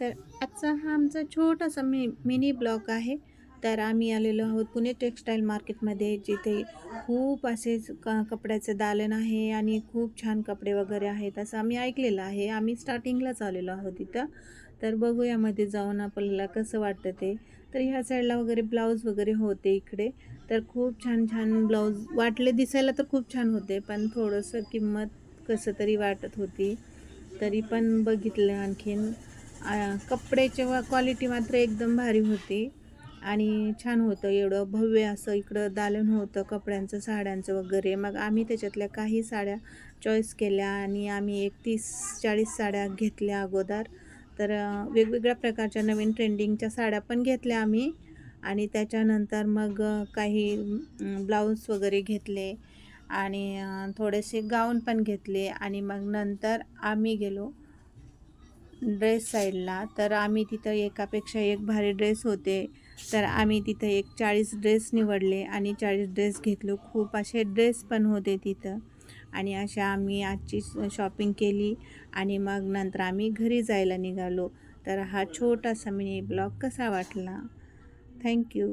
तर आजचा हा आमचा छोटासा मी मिनी ब्लॉग आहे. तर आम्ही आलेलो आहोत पुणे टेक्स्टाईल मार्केटमध्ये जिथे खूप असेच क कपड्याचं दालन आहे आणि खूप छान कपडे वगैरे आहेत असं आम्ही ऐकलेलं आहे. आम्ही स्टार्टिंगलाच आलेलो आहोत तिथं तर बघूयामध्ये जाऊन आपल्याला कसं वाटतं ते. तर ह्या साईडला वगैरे ब्लाऊज वगैरे होते इकडे. तर खूप छान छान ब्लाऊज वाटले दिसायला तर खूप छान होते पण थोडंसं किंमत कसं तरी वाटत होती. तरी पण बघितलं आणखीन. कपड्याची क्वालिटी मात्र एकदम भारी होती. आणि छान होतं एवढं भव्य असं इकडं दालन होतं कपड्यांचं साड्यांचं वगैरे. मग आम्ही त्याच्यातल्या काही साड्या चॉईस केल्या आणि आम्ही एक तीस चाळीस साड्या घेतल्या अगोदर. तर वेगवेगळ्या प्रकारच्या नवीन ट्रेंडिंगच्या साड्या पण घेतल्या आम्ही. आणि त्याच्यानंतर मग काही ब्लाऊज वगैरे घेतले. आणि थोडेसे गाऊन पण घेतले. आणि मग नंतर आम्ही गेलो ड्रेस साईडला तर आम्ही तिथं एकापेक्षा एक भारी ड्रेस होते. तर आम्ही तिथं एक चाळीस ड्रेस निवडले आणि चाळीस ड्रेस घेतलो. खूप असे ड्रेस पण होते तिथं. आणि अशा आम्ही आजची शॉपिंग केली आणि मग नंतर आम्ही घरी जायला निघालो. तर हा छोटासा मिनी ब्लॉग कसा वाटला? थँक्यू